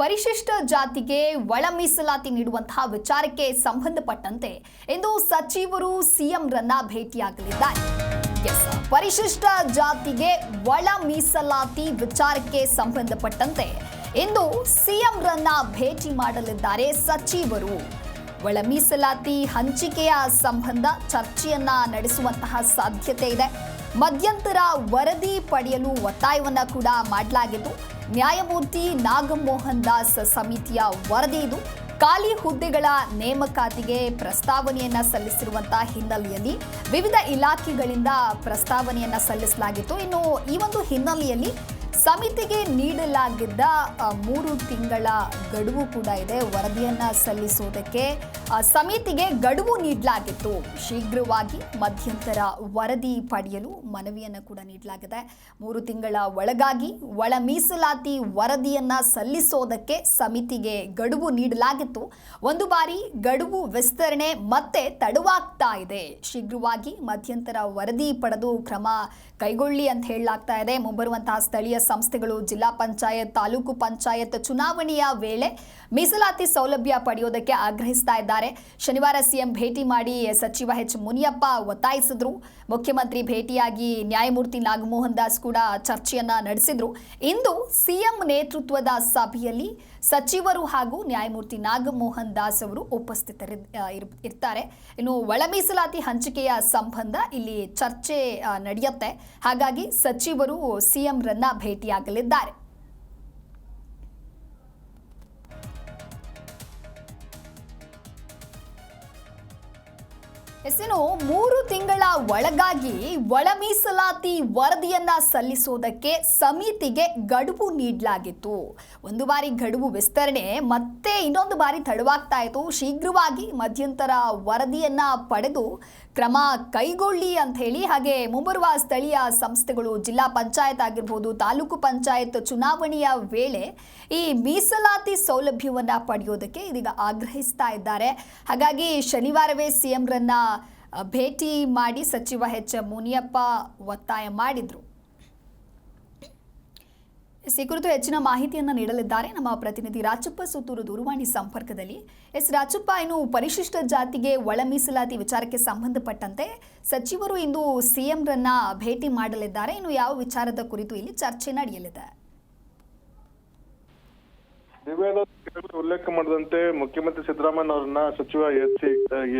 ಪರಿಶಿಷ್ಟ ಜಾತಿಗೆ ಒಳ ಮೀಸಲಾತಿ ನೀಡುವಂತಹ ವಿಚಾರಕ್ಕೆ ಸಂಬಂಧಪಟ್ಟಂತೆ ಇಂದು ಸಚಿವರು ಸಿಎಂರನ್ನ ಭೇಟಿಯಾಗಲಿದ್ದಾರೆ. ಪರಿಶಿಷ್ಟ ಜಾತಿಗೆ ಒಳ ಮೀಸಲಾತಿ ವಿಚಾರಕ್ಕೆ ಸಂಬಂಧಪಟ್ಟಂತೆ ಇಂದು ಸಿಎಂರನ್ನ ಭೇಟಿ ಮಾಡಲಿದ್ದಾರೆ ಸಚಿವರು. ಒಳ ಮೀಸಲಾತಿ ಹಂಚಿಕೆಯ ಸಂಬಂಧ ಚರ್ಚೆಯನ್ನ ನಡೆಸುವಂತಹ ಸಾಧ್ಯತೆ ಇದೆ. ಮಧ್ಯಂತರ ವರದಿ ಪಡೆಯಲು ಒತ್ತಾಯವನ್ನು ಕೂಡ ಮಾಡಲಾಗಿದ್ದು, ನ್ಯಾಯಮೂರ್ತಿ ನಾಗಮೋಹನ್ ದಾಸ್ ಸಮಿತಿಯ ವರದಿ ಇದು. ಖಾಲಿ ಹುದ್ದೆಗಳ ನೇಮಕಾತಿಗೆ ಪ್ರಸ್ತಾವನೆಯನ್ನ ಸಲ್ಲಿಸಿರುವಂತಹ ಹಿನ್ನೆಲೆಯಲ್ಲಿ ವಿವಿಧ ಇಲಾಖೆಗಳಿಂದ ಪ್ರಸ್ತಾವನೆಯನ್ನ ಸಲ್ಲಿಸಲಾಗಿತ್ತು. ಇನ್ನು ಈ ಒಂದು ಹಿನ್ನೆಲೆಯಲ್ಲಿ ಸಮಿತಿಗೆ ನೀಡಲಾಗಿದ್ದ ಮೂರು ತಿಂಗಳ ಗಡುವು ಕೂಡ ಇದೆ ವರದಿಯನ್ನು ಸಲ್ಲಿಸುವುದಕ್ಕೆ ಸಮಿತಿಗೆ ಗಡುವು ನೀಡಲಾಗಿತ್ತು. ಶೀಘ್ರವಾಗಿ ಮಧ್ಯಂತರ ವರದಿ ಪಡೆಯಲು ಮನವಿಯನ್ನು ಕೂಡ ನೀಡಲಾಗಿದೆ. ಮೂರು ತಿಂಗಳ ಒಳಗಾಗಿ ಒಳ ಮೀಸಲಾತಿ ವರದಿಯನ್ನು ಸಲ್ಲಿಸೋದಕ್ಕೆ ಸಮಿತಿಗೆ ಗಡುವು ನೀಡಲಾಗಿತ್ತು. ಒಂದು ಬಾರಿ ಗಡುವು ವಿಸ್ತರಣೆ ಮತ್ತೆ ತಡವಾಗ್ತಾ ಇದೆ. ಶೀಘ್ರವಾಗಿ ಮಧ್ಯಂತರ ವರದಿ ಪಡೆದು ಕ್ರಮ ಕೈಗೊಳ್ಳಿ ಅಂತ ಹೇಳಲಾಗ್ತಾ ಇದೆ. ಮುಂಬರುವಂತಹ ಸ್ಥಳೀಯ ಸಂಸ್ಥೆಗಳು, ಜಿಲ್ಲಾ ಪಂಚಾಯತ್, ತಾಲೂಕು ಪಂಚಾಯತ್ ಚುನಾವಣೆಯ ವೇಳೆ ಮೀಸಲಾತಿ ಸೌಲಭ್ಯ ಪಡೆಯೋದಕ್ಕೆ ಆಗ್ರಹಿಸ್ತಾ ಇದ್ದಾರೆ. ಶನಿವಾರ ಸಿಎಂ ಭೇಟಿ ಮಾಡಿ ಸಚಿವ ಎಚ್ ಮುನಿಯಪ್ಪ ಒತ್ತಾಯಿಸಿದ್ರು. ಮುಖ್ಯಮಂತ್ರಿ ಭೇಟಿಯಾಗಿ ನ್ಯಾಯಮೂರ್ತಿ ನಾಗಮೋಹನ್ ದಾಸ್ ಕೂಡ ಚರ್ಚೆಯನ್ನ ನಡೆಸಿದ್ರು. ಇಂದು ಸಿಎಂ ನೇತೃತ್ವದ ಸಭೆಯಲ್ಲಿ ಸಚಿವರು ಹಾಗೂ ನ್ಯಾಯಮೂರ್ತಿ ನಾಗಮೋಹನ್ ದಾಸ್ ಅವರು ಉಪಸ್ಥಿತರಿ ಇರ್ತಾರೆ. ಇನ್ನು ಒಳ ಮೀಸಲಾತಿ ಹಂಚಿಕೆಯ ಸಂಬಂಧ ಇಲ್ಲಿ ಚರ್ಚೆ ನಡೆಯುತ್ತೆ. ಹಾಗಾಗಿ ಸಚಿವರು ಸಿಎಂರನ್ನ ಭೇಟಿಯಾಗಲಿದ್ದಾರೆ ಎಸ್ಸಿನು ಮೂರು ತಿಂಗಳ ಒಳಗಾಗಿ ಒಳ ಮೀಸಲಾತಿ ವರದಿಯನ್ನ ಸಲ್ಲಿಸೋದಕ್ಕೆ ಸಮಿತಿಗೆ ಗಡುವು ನೀಡಲಾಗಿತ್ತು. ಒಂದು ಬಾರಿ ಗಡುವು ವಿಸ್ತರಣೆ, ಮತ್ತೆ ಇನ್ನೊಂದು ಬಾರಿ ತಡವಾಗ್ತಾ ಇತ್ತು. ಶೀಘ್ರವಾಗಿ ಮಧ್ಯಂತರ ವರದಿಯನ್ನ ಪಡೆದು ಕ್ರಮ ಕೈಗೊಳ್ಳಿ ಅಂತ ಹೇಳಿ, ಹಾಗೆ ಮುಂಬರುವ ಸ್ಥಳೀಯ ಸಂಸ್ಥೆಗಳು, ಜಿಲ್ಲಾ ಪಂಚಾಯತ್ ಆಗಿರ್ಬೋದು, ತಾಲೂಕು ಪಂಚಾಯತ್ ಚುನಾವಣೆಯ ವೇಳೆ ಈ ಮೀಸಲಾತಿ ಸೌಲಭ್ಯವನ್ನ ಪಡೆಯೋದಕ್ಕೆ ಇದೀಗ ಆಗ್ರಹಿಸ್ತಾ ಇದ್ದಾರೆ. ಹಾಗಾಗಿ ಶನಿವಾರವೇ ಸಿಎಂರನ್ನ ಭೇಟಿ ಮಾಡಿ ಸಚಿವ ಎಚ್. ಮುನಿಯಪ್ಪ ಒತ್ತಾಯ ಮಾಡಿದ್ರು. ಈ ಕುರಿತು ಹೆಚ್ಚಿನ ಮಾಹಿತಿಯನ್ನು ನೀಡಲಿದ್ದಾರೆ. ನಮ್ಮ ಪ್ರತಿನಿಧಿ ರಾಜಪ್ಪ ಸುತ್ತೂರು ದೂರವಾಣಿ ಸಂಪರ್ಕದಲ್ಲಿ. ಎಸ್, ರಾಜಪ್ಪ, ಇನ್ನು ಪರಿಶಿಷ್ಟ ಜಾತಿಗೆ ಒಳ ಮೀಸಲಾತಿ ವಿಚಾರಕ್ಕೆ ಸಂಬಂಧಪಟ್ಟಂತೆ ಸಚಿವರು ಇಂದು ಸಿಎಂರನ್ನ ಭೇಟಿ ಮಾಡಲಿದ್ದಾರೆ. ಇನ್ನು ಯಾವ ವಿಚಾರದ ಕುರಿತು ಇಲ್ಲಿ ಚರ್ಚೆ ನಡೆಯಲಿದೆ. ದಿವ್ಯಾದ ಉಲ್ಲೇಖ ಮಾಡಿದಂತೆ ಮುಖ್ಯಮಂತ್ರಿ ಸಿದ್ದರಾಮಯ್ಯ ಅವರನ್ನ ಸಚಿವ ಎಸ್ ಸಿ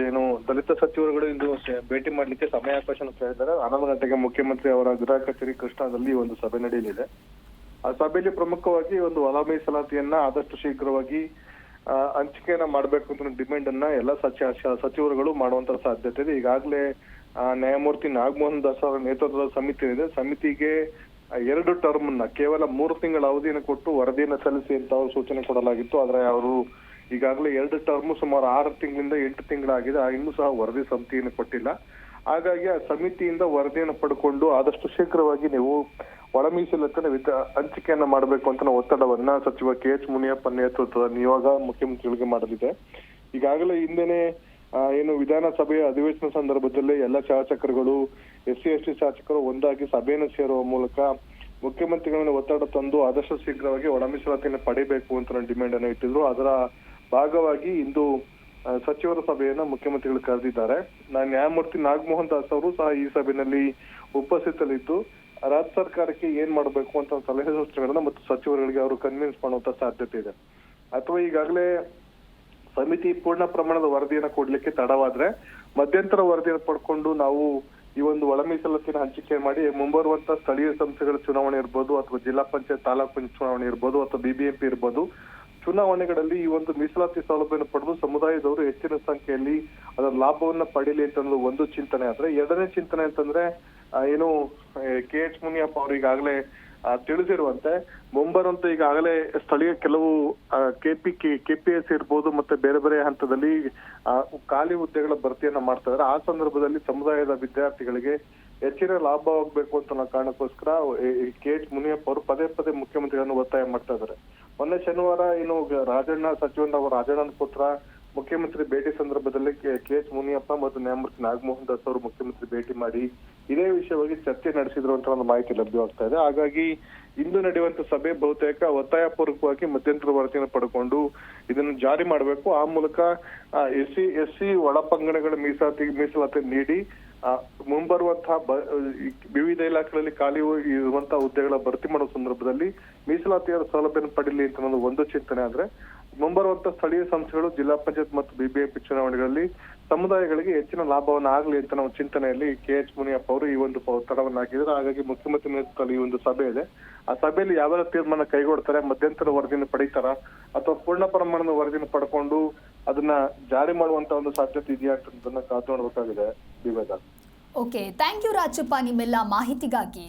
ಏನು ದಲಿತ ಸಚಿವರುಗಳು ಇಂದು ಭೇಟಿ ಮಾಡ್ಲಿಕ್ಕೆ ಸಮಯಾವಕಾಶ ಕೇಳಿದ್ದಾರೆ ಹನ್ನೊಂದು ಗಂಟೆಗೆ ಮುಖ್ಯಮಂತ್ರಿ ಅವರ ಗೃಹ ಕಚೇರಿ ಕೃಷ್ಣಾದಲ್ಲಿ ಒಂದು ಸಭೆ ನಡೆಯಲಿದೆ. ಆ ಸಭೆಯಲ್ಲಿ ಪ್ರಮುಖವಾಗಿ ಒಂದು ಒಳ ಮೀಸಲಾತಿಯನ್ನ ಆದಷ್ಟು ಶೀಘ್ರವಾಗಿ ಹಂಚಿಕೆಯನ್ನ ಮಾಡಬೇಕು ಅಂತ ಡಿಮ್ಯಾಂಡ್ ಅನ್ನ ಎಲ್ಲ ಸಚಿವ ಸಚಿವರುಗಳು ಮಾಡುವಂತ ಸಾಧ್ಯತೆ ಇದೆ. ಈಗಾಗಲೇ ನ್ಯಾಯಮೂರ್ತಿ ನಾಗಮೋಹನ್ ದಾಸ್ ಅವರ ನೇತೃತ್ವದ ಸಮಿತಿ ಇದೆ ಸಮಿತಿಗೆ ಎರಡು ಟರ್ಮ್ನ ಕೇವಲ ಮೂರು ತಿಂಗಳ ಅವಧಿಯನ್ನು ಕೊಟ್ಟು ವರದಿಯನ್ನು ಸಲ್ಲಿಸಿ ಅಂತ ಅವರು ಸೂಚನೆ ಕೊಡಲಾಗಿತ್ತು. ಆದ್ರೆ ಅವರು ಈಗಾಗಲೇ ಎರಡು ಟರ್ಮ್ ಸುಮಾರು ಆರು ತಿಂಗಳಿಂದ ಎಂಟು ತಿಂಗಳಾಗಿದೆ. ಇನ್ನೂ ಸಹ ವರದಿ ಸಮಿತಿಯನ್ನು ಕೊಟ್ಟಿಲ್ಲ. ಹಾಗಾಗಿ ಆ ಸಮಿತಿಯಿಂದ ವರದಿಯನ್ನು ಪಡ್ಕೊಂಡು ಆದಷ್ಟು ಶೀಘ್ರವಾಗಿ ನೀವು ಒಳ ಮೀಸಲಾತಿನ ವಿಧ ಹಂಚಿಕೆಯನ್ನ ಮಾಡಬೇಕು ಅಂತ ಒತ್ತಡವನ್ನ ಸಚಿವ ಕೆ ಎಚ್ ಮುನಿಯಪ್ಪ ನೇತೃತ್ವದ ನಿಯೋಗ ಮುಖ್ಯಮಂತ್ರಿಗಳಿಗೆ ಮಾಡಲಿದೆ. ಈಗಾಗಲೇ ಹಿಂದೆನೆ ಏನು ವಿಧಾನಸಭೆಯ ಅಧಿವೇಶನ ಸಂದರ್ಭದಲ್ಲಿ ಎಲ್ಲ ಶಾಸಕರುಗಳು ಎಸ್ ಸಿ ಎಸ್ ಟಿ ಶಾಸಕರು ಒಂದಾಗಿ ಸಭೆಯನ್ನು ಸೇರುವ ಮೂಲಕ ಮುಖ್ಯಮಂತ್ರಿಗಳನ್ನು ಒತ್ತಡ ತಂದು ಆದಷ್ಟು ಶೀಘ್ರವಾಗಿ ಒಳ ಪಡೆಯಬೇಕು ಪಡಿಬೇಕು ಅಂತ ಡಿಮ್ಯಾಂಡ್ ಅನ್ನು ಇಟ್ಟಿದ್ರು. ಅದರ ಭಾಗವಾಗಿ ಇಂದು ಸಚಿವರ ಸಭೆಯನ್ನ ಮುಖ್ಯಮಂತ್ರಿಗಳು ಕರೆದಿದ್ದಾರೆ. ನಾ, ನ್ಯಾಯಮೂರ್ತಿ ನಾಗಮೋಹನ್ ದಾಸ್ ಅವರು ಸಹ ಈ ಸಭೆಯಲ್ಲಿ ಉಪಸ್ಥಿತರಿದ್ದು, ರಾಜ್ಯ ಸರ್ಕಾರಕ್ಕೆ ಏನ್ ಮಾಡಬೇಕು ಅಂತ ಸಲಹೆ ಸೂಚನೆಗಳನ್ನ ಮತ್ತು ಸಚಿವರುಗಳಿಗೆ ಅವರು ಕನ್ವಿನ್ಸ್ ಮಾಡುವಂತ ಸಾಧ್ಯತೆ ಇದೆ. ಅಥವಾ ಈಗಾಗಲೇ ಸಮಿತಿ ಪೂರ್ಣ ಪ್ರಮಾಣದ ವರದಿಯನ್ನ ಕೊಡ್ಲಿಕ್ಕೆ ತಡವಾದ್ರೆ ಮಧ್ಯಂತರ ವರದಿಯನ್ನು ಪಡ್ಕೊಂಡು ನಾವು ಈ ಒಂದು ಒಳ ಮೀಸಲಾತಿನ ಹಂಚಿಕೆ ಮಾಡಿ ಮುಂಬರುವಂತ ಸ್ಥಳೀಯ ಸಂಸ್ಥೆಗಳ ಚುನಾವಣೆ ಇರ್ಬೋದು ಅಥವಾ ಜಿಲ್ಲಾ ಪಂಚಾಯತ್ ತಾಲೂಕು ಪಂಚಾಯತ್ ಚುನಾವಣೆ ಇರ್ಬೋದು ಅಥವಾ ಬಿಬಿಎಂಪಿ ಇರ್ಬೋದು, ಚುನಾವಣೆಗಳಲ್ಲಿ ಈ ಒಂದು ಮೀಸಲಾತಿ ಸೌಲಭ್ಯವನ್ನು ಪಡೆದು ಸಮುದಾಯದವರು ಹೆಚ್ಚಿನ ಸಂಖ್ಯೆಯಲ್ಲಿ ಅದರ ಲಾಭವನ್ನ ಪಡೀಲಿ ಅಂತ ಒಂದು ಚಿಂತನೆ. ಆದ್ರೆ ಎರಡನೇ ಚಿಂತನೆ ಅಂತಂದ್ರೆ ಏನು ಕೆ ಎಚ್ ಮುನಿಯಪ್ಪ ಅವರು ಈಗಾಗಲೇ ತಿಳಿಸಿರುವಂತೆ ಮುಂಬರುವಂತ ಈಗಾಗಲೇ ಸ್ಥಳೀಯ ಕೆಲವು ಕೆಪಿ ಕೆಪಿಎಸ್ ಇರ್ಬೋದು ಮತ್ತೆ ಬೇರೆ ಬೇರೆ ಹಂತದಲ್ಲಿ ಖಾಲಿ ಹುದ್ದೆಗಳ ಭರ್ತಿಯನ್ನ ಮಾಡ್ತಾ ಇದ್ದಾರೆ ಆ ಸಂದರ್ಭದಲ್ಲಿ ಸಮುದಾಯದ ವಿದ್ಯಾರ್ಥಿಗಳಿಗೆ ಹೆಚ್ಚಿನ ಲಾಭವಾಗಬೇಕು ಅಂತ ಅನ್ನೋ ಕಾರಣಕ್ಕೋಸ್ಕರ ಕೆ ಎಚ್ ಮುನಿಯಪ್ಪ ಅವರು ಪದೇ ಪದೇ ಮುಖ್ಯಮಂತ್ರಿಗಳನ್ನು ಒತ್ತಾಯ ಮಾಡ್ತಾ ಇದ್ದಾರೆ. ಮೊನ್ನೆ ಶನಿವಾರ ಏನು ರಾಜಣ್ಣ ಸಚಿವ ರಾಜಣ್ಣನ ಪುತ್ರ ಮುಖ್ಯಮಂತ್ರಿ ಭೇಟಿ ಸಂದರ್ಭದಲ್ಲಿ ಕೆ ಎಸ್ ಮುನಿಯಪ್ಪ ಮತ್ತು ನ್ಯಾಯಮೂರ್ತಿ ನಾಗಮೋಹನ್ ದಾಸ್ ಅವರು ಮುಖ್ಯಮಂತ್ರಿ ಭೇಟಿ ಮಾಡಿ ಇದೇ ವಿಷಯವಾಗಿ ಚರ್ಚೆ ನಡೆಸಿದ್ರು ಅಂತ ಒಂದು ಮಾಹಿತಿ ಲಭ್ಯವಾಗ್ತಾ ಇದೆ. ಹಾಗಾಗಿ ಇಂದು ನಡೆಯುವಂತ ಸಭೆ ಬಹುತೇಕ ಒತ್ತಾಯ ಪೂರ್ವಕವಾಗಿ ಮಧ್ಯಂತರ ವರದಿಯನ್ನು ಪಡ್ಕೊಂಡು ಇದನ್ನು ಜಾರಿ ಮಾಡಬೇಕು. ಆ ಮೂಲಕ ಎಸ್ ಸಿ ಎಸ್ ಸಿ ಒಳಪಂಗಡಗಳ ಮೀಸಲಾತಿ ಮೀಸಲಾತಿ ನೀಡಿ ಮುಂಬರುವಂತಹ ವಿವಿಧ ಇಲಾಖೆಗಳಲ್ಲಿ ಖಾಲಿ ಇರುವಂತಹ ಹುದ್ದೆಗಳ ಭರ್ತಿ ಮಾಡುವ ಸಂದರ್ಭದಲ್ಲಿ ಮೀಸಲಾತಿಯ ಸೌಲಭ್ಯವನ್ನು ಪಡೀಲಿ ಅಂತ ಒಂದು ಚಿಂತನೆ ಆದ್ರೆ ಮುಂಬರುವಂತ ಸ್ಥಳೀಯ ಸಂಸ್ಥೆಗಳು, ಜಿಲ್ಲಾ ಪಂಚಾಯತ್ ಮತ್ತು ಬಿಬಿಎಂಪಿ ಚುನಾವಣೆಗಳಲ್ಲಿ ಸಮುದಾಯಗಳಿಗೆ ಹೆಚ್ಚಿನ ಲಾಭವನ್ನು ಆಗಲಿ ಅಂತ ನಾವು ಚಿಂತನೆಯಲ್ಲಿ ಕೆ ಎಚ್ ಮುನಿಯಪ್ಪ ಅವರು ಈ ಒಂದು ಒತ್ತಡವನ್ನು ಹಾಕಿದ್ರು ಹಾಗಾಗಿ ಮುಖ್ಯಮಂತ್ರಿ ನೇತೃತ್ವದಲ್ಲಿ ಈ ಒಂದು ಸಭೆ ಇದೆ. ಆ ಸಭೆಯಲ್ಲಿ ಯಾವೆಲ್ಲ ತೀರ್ಮಾನ ಕೈಗೊಳ್ತಾರೆ, ಮಧ್ಯಂತರ ವರದಿಯನ್ನು ಪಡೀತಾರ, ಅಥವಾ ಪೂರ್ಣ ಪ್ರಮಾಣದ ವರದಿಯನ್ನು ಪಡ್ಕೊಂಡು ಅದನ್ನ ಜಾರಿ ಮಾಡುವಂತ ಒಂದು ಸಾಧ್ಯತೆ ಇದೆಯಾ ಅಂತ ಕಾದು ನೋಡಬೇಕಾಗಿದೆ. ಓಕೆ ಥ್ಯಾಂಕ್ ಯು ರಾಜಪ್ಪ ನಿಮ್ಮೆಲ್ಲ ಮಾಹಿತಿಗಾಗಿ.